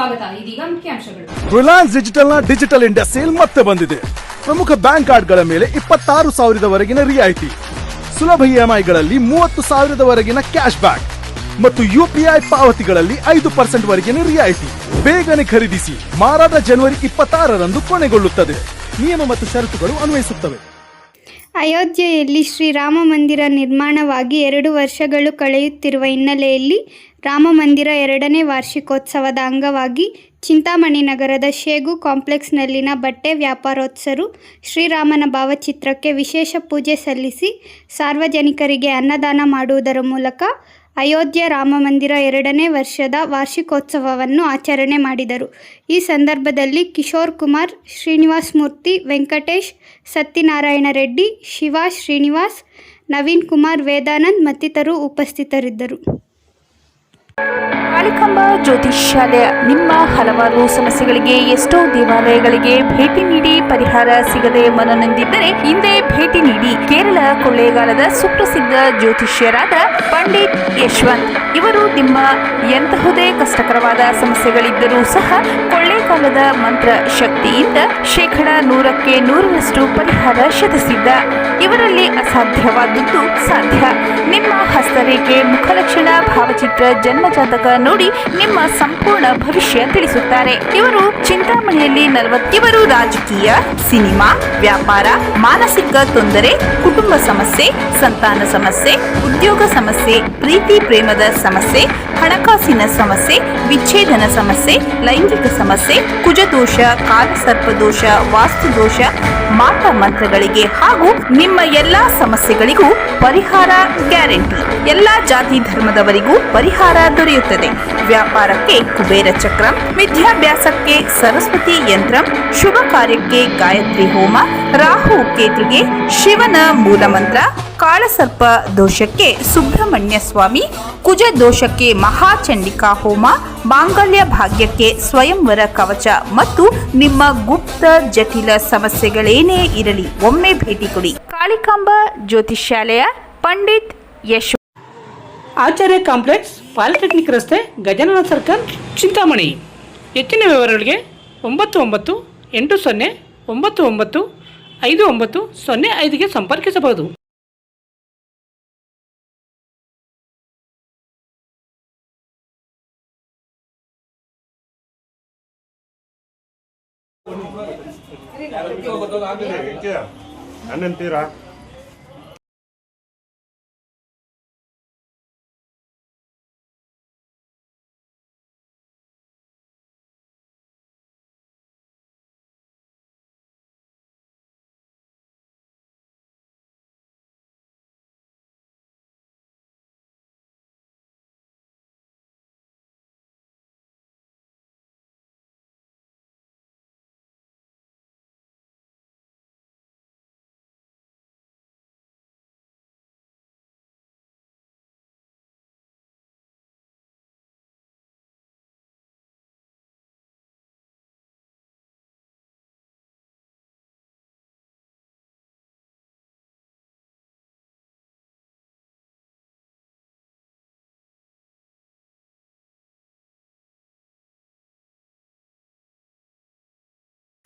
ಸ್ವಾಗತ. ಇದೀಗ ಮುಖ್ಯಾಂಶಗಳು. ರಿಲಯನ್ಸ್ ಡಿಜಿಟಲ್ನ ಡಿಜಿಟಲ್ ಇಂಡಿಯಾ ಸೇಲ್ ಮತ್ತೆ ಬಂದಿದೆ. ಪ್ರಮುಖ ಬ್ಯಾಂಕ್ ಕಾರ್ಡ್ಗಳ ಮೇಲೆ ಇಪ್ಪತ್ತಾರು ಸಾವಿರದವರೆಗಿನ ರಿಯಾಯಿತಿ. ಸುಲಭ ಇಎಂಐಗಳಲ್ಲಿ ಮೂವತ್ತು ಸಾವಿರದವರೆಗಿನ ಕ್ಯಾಶ್ ಬ್ಯಾಕ್ ಮತ್ತು ಯುಪಿಐ ಪಾವತಿಗಳಲ್ಲಿ ಐದು ಪರ್ಸೆಂಟ್ ವರೆಗಿನ ರಿಯಾಯಿತಿ. ಬೇಗನೆ ಖರೀದಿಸಿ. ಮಾರಾಟ ಜನವರಿ ಇಪ್ಪತ್ತಾರರಂದು ಕೊನೆಗೊಳ್ಳುತ್ತದೆ. ನಿಯಮ ಮತ್ತು ಷರತ್ತುಗಳು ಅನ್ವಯಿಸುತ್ತವೆ. ಅಯೋಧ್ಯೆಯಲ್ಲಿ ಶ್ರೀರಾಮ ಮಂದಿರ ನಿರ್ಮಾಣವಾಗಿ ಎರಡು ವರ್ಷಗಳು ಕಳೆಯುತ್ತಿರುವ ಹಿನ್ನೆಲೆಯಲ್ಲಿ ರಾಮ ಮಂದಿರ ಎರಡನೇ ವಾರ್ಷಿಕೋತ್ಸವದ ಅಂಗವಾಗಿ ಚಿಂತಾಮಣಿ ನಗರದ ಶೇಗು ಕಾಂಪ್ಲೆಕ್ಸ್ನಲ್ಲಿನ ಬಟ್ಟೆ ವ್ಯಾಪಾರೋತ್ಸರು ಶ್ರೀರಾಮನ ಭಾವಚಿತ್ರಕ್ಕೆ ವಿಶೇಷ ಪೂಜೆ ಸಲ್ಲಿಸಿ ಸಾರ್ವಜನಿಕರಿಗೆ ಅನ್ನದಾನ ಮಾಡುವುದರ ಮೂಲಕ ಅಯೋಧ್ಯೆ ರಾಮ ಮಂದಿರ ಎರಡನೇ ವರ್ಷದ ವಾರ್ಷಿಕೋತ್ಸವವನ್ನು ಆಚರಣೆ ಮಾಡಿದರು. ಈ ಸಂದರ್ಭದಲ್ಲಿ ಕಿಶೋರ್ ಕುಮಾರ್, ಶ್ರೀನಿವಾಸ್ ಮೂರ್ತಿ, ವೆಂಕಟೇಶ್ ಸತ್ಯನಾರಾಯಣ ರೆಡ್ಡಿ, ಶಿವ ಶ್ರೀನಿವಾಸ್, ನವೀನ್ ಕುಮಾರ್ ವೇದಾನಂದ್ ಮತ್ತಿತರರು ಉಪಸ್ಥಿತರಿದ್ದರು. ಕಾಳಿಕಾಂಬ ಜ್ಯೋತಿಷ್ಯಾಲಯ. ನಿಮ್ಮ ಹಲವಾರು ಸಮಸ್ಯೆಗಳಿಗೆ ಎಷ್ಟೋ ದೇವಾಲಯಗಳಿಗೆ ಭೇಟಿ ನೀಡಿ ಪರಿಹಾರ ಸಿಗದೆ ಮನನೊಂದಿದ್ದರೆ ಹಿಂದೆ ಭೇಟಿ ನೀಡಿ. ಕೇರಳ ಕೊಳ್ಳೇಗಾಲದ ಸುಪ್ರಸಿದ್ಧ ಜ್ಯೋತಿಷ್ಯರಾದ ಪಂಡಿತ್ ಯಶವಂತ್ ಇವರು ನಿಮ್ಮ ಎಂತಹುದೇ ಕಷ್ಟಕರವಾದ ಸಮಸ್ಯೆಗಳಿದ್ದರೂ ಸಹ ಕೊಳ್ಳೇಗಾಲದ ಮಂತ್ರ ಶಕ್ತಿಯಿಂದ ಶೇಕಡ ನೂರಕ್ಕೆ ನೂರರಷ್ಟು ಪರಿಹಾರ ಶತಿಸಿದ್ದ. ಇವರಲ್ಲಿ ಅಸಾಧ್ಯವಾದದ್ದು ಸಾಧ್ಯ. ನಿಮ್ಮ ಹಸ್ತರೇಖೆ, ಮುಖಲಕ್ಷಣ, ಭಾವಚಿತ್ರ, ಜನ್ಮಜಾತಕ ನೋಡಿ ನಿಮ್ಮ ಸಂಪೂರ್ಣ ಭವಿಷ್ಯ ತಿಳಿಸುತ್ತಾರೆ. ಇವರು ಚಿಂತಾಮಣಿಯಲ್ಲಿ ನಲವತ್ತಿವರು ರಾಜಕೀಯ ಸಿನಿಮಾ, ವ್ಯಾಪಾರ, ಮಾನಸಿಕ ತೊಂದರೆ, ಕುಟುಂಬ ಸಮಸ್ಯೆ, ಸಂತಾನ ಸಮಸ್ಯೆ, ಉದ್ಯೋಗ ಸಮಸ್ಯೆ, ಪ್ರೀತಿ ಪ್ರೇಮದ ಸಮಸ್ಯೆ, ಹಣಕಾಸಿನ ಸಮಸ್ಯೆ, ವಿಚ್ಛೇದನ ಸಮಸ್ಯೆ, ಲೈಂಗಿಕ ಸಮಸ್ಯೆ, ಕುಜದೋಷ, ಕಾಲಸರ್ಪದೋಷ, ವಾಸ್ತುದೋಷ ಮಾಟ ಮಂತ್ರಗಳಿಗೆ ಹಾಗೂ ನಿಮ್ಮ ಎಲ್ಲಾ ಸಮಸ್ಯೆಗಳಿಗೂ ಪರಿಹಾರ ಗ್ಯಾರಂಟಿ. ಎಲ್ಲಾ ಜಾತಿ ಧರ್ಮದವರಿಗೂ ಪರಿಹಾರ ದೊರೆಯುತ್ತದೆ. ವ್ಯಾಪಾರಕ್ಕೆ ಕುಬೇರ ಚಕ್ರ, ವಿದ್ಯಾಭ್ಯಾಸಕ್ಕೆ ಸರಸ್ವತಿ ಯಂತ್ರ, ಶುಭ ಕಾರ್ಯಕ್ಕೆ ಗಾಯತ್ರಿ ಹೋಮ, ರಾಹು ಕೇತುಗೆ, ಶಿವನ ಮೂಲಮಂತ್ರ, ಕಾಳಸರ್ಪ ದೋಷಕ್ಕೆ ಸುಬ್ರಹ್ಮಣ್ಯ ಸ್ವಾಮಿ, ಕುಜ ದೋಷಕ್ಕೆ ಮಹಾಚಂಡಿಕಾ ಹೋಮ, ಮಾಂಗಲ್ಯ ಭಾಗ್ಯಕ್ಕೆ ಸ್ವಯಂವರ ಕವಚ ಮತ್ತು ನಿಮ್ಮ ಗುಪ್ತ ಜಟಿಲ ಸಮಸ್ಯೆಗಳೇನೇ ಇರಲಿ, ಒಮ್ಮೆ ಭೇಟಿ ಕೊಡಿ. ಕಾಳಿಕಾಂಬ ಜ್ಯೋತಿಷ್ಯಾಲಯ, ಪಂಡಿತ್ ಯಶ್ ಆಚಾರ್ಯ ಕಾಂಪ್ಲೆಕ್ಸ್ ಪಾಲಿಟೆಕ್ನಿಕ್ ರಸ್ತೆ, ಗಜಾನನ ಸರ್ಕಲ್, ಚಿಂತಾಮಣಿ. ಹೆಚ್ಚಿನ ವಿವರಗಳಿಗೆ ಒಂಬತ್ತು ಒಂಬತ್ತು ಎಂಟು ಸೊನ್ನೆ ಒಂಬತ್ತು ಒಂಬತ್ತು ಐದು ಒಂಬತ್ತು ಸೊನ್ನೆ ಐದಿಗೆ ಸಂಪರ್ಕಿಸಬಹುದು. ಅನ್ನಂತೀರಾ